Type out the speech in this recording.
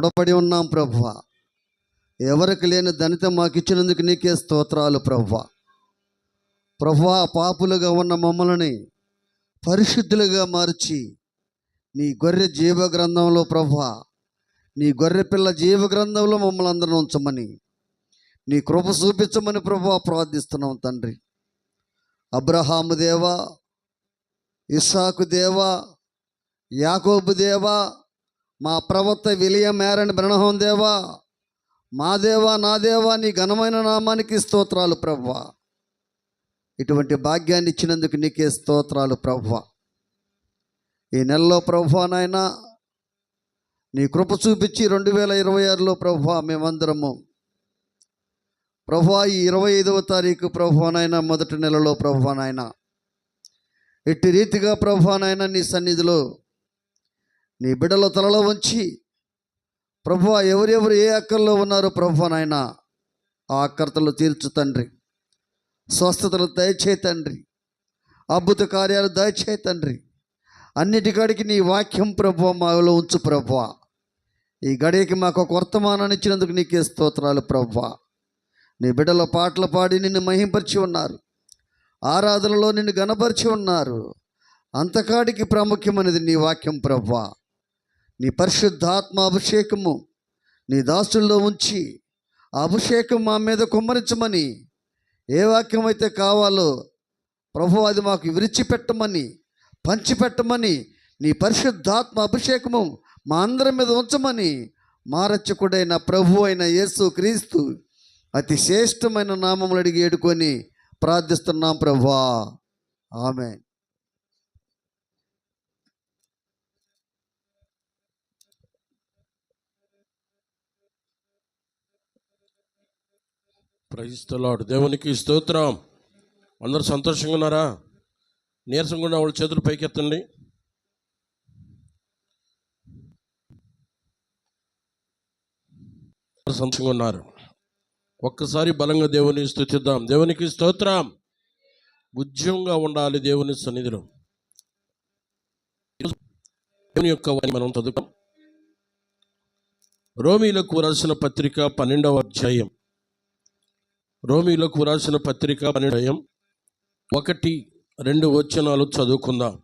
రుణపడి ఉన్నాం ప్రభువ. ఎవరికి లేని ధనిత మాకు ఇచ్చినందుకు నీకే స్తోత్రాలు ప్రభువ. ప్రభువా పాపులుగా ఉన్న మమ్మల్ని పరిశుద్ధులుగా మార్చి నీ గొర్రె జీవ గ్రంథంలో ప్రభువా నీ గొర్రె పిల్ల జీవ గ్రంథంలో మమ్మల్ని అందరం ఉంచమని నీ కృప చూపించమని ప్రభు ప్రార్థిస్తున్నాం తండ్రి. అబ్రహాము దేవా ఇస్సాకు దేవా యాకోబు దేవా మా ప్రవక్త విలియం మేరన్ బ్రణహం దేవా మా దేవా నా దేవా నీ ఘనమైన నామానికి స్తోత్రాలు ప్రవ్వ. ఇటువంటి భాగ్యాన్ని ఇచ్చినందుకు నీకే స్తోత్రాలు ప్రవ్వ. ఈ నెలలో ప్రభువా నాయన నీ కృప చూపించి రెండు వేల ఇరవై ఆరులో ప్రభ మేమందరము. ప్రభా ఈ ఇరవై ఐదవ తారీఖు ప్రభునాయన మొదటి నెలలో ప్రభువా నాయన. ఎట్టి రీతిగా ప్రభువా నాయన నీ సన్నిధిలో నీ బిడ్డల తలలో ఉంచి ప్రభు ఎవరెవరు ఏ అక్కర్లో ఉన్నారో ప్రభు నాయన ఆ అక్కర్తలు తీర్చు తండ్రి. స్వస్థతలు దయచే తండ్రి. అద్భుత కార్యాలు దయచే తండ్రి. అన్నిటికాడికి నీ వాక్యం ప్రభు మాలో ఉంచు ప్రభు ఈ గడియకి మాకు ఒక వర్తమానాన్ని ఇచ్చినందుకు నీకే స్తోత్రాలు ప్రభు నీ బిడ్డలో పాటలు పాడి నిన్ను మహింపరిచి ఉన్నారు. ఆరాధనలో నిన్ను గనపరిచి ఉన్నారు. అంతకాడికి ప్రాముఖ్యమైనది నీ వాక్యం ప్రభు నీ పరిశుద్ధాత్మ అభిషేకము నీ దాసుల్లో ఉంచి ఆ అభిషేకం మా మీద కుమ్మరించమని ఏ వాక్యం అయితే కావాలో ప్రభు అది మాకు విరిచిపెట్టమని పంచిపెట్టమని నీ పరిశుద్ధాత్మ అభిషేకము మా అందరి మీద ఉంచమని మారచ్చకుడైన ప్రభు అయిన యేసు క్రీస్తు అతి శ్రేష్టమైన నామములు అడిగి ఏడుకొని ప్రార్థిస్తున్నాం ప్రభా. ఆమె ప్రహిస్తలాడు దేవునికి స్తోత్రం. అందరు సంతోషంగా ఉన్నారా? నీరసంగా ఉన్న వాళ్ళ చేతులు పైకెత్తండి. సంతోషంగా ఉన్నారు. ఒక్కసారి బలంగా దేవుని స్థుతిద్దాం. దేవునికి స్తోత్రం. ఉద్యమంగా ఉండాలి దేవుని సన్నిధిలో. దేవుని యొక్క వాణి మనం చదువుతాం రోమీలకు రాసిన పత్రిక పన్నెండవ అధ్యాయం. రోమిలకు రాసిన పత్రిక పన్నెండయం ఒకటి రెండు వచనాలు చదువుకుందాం.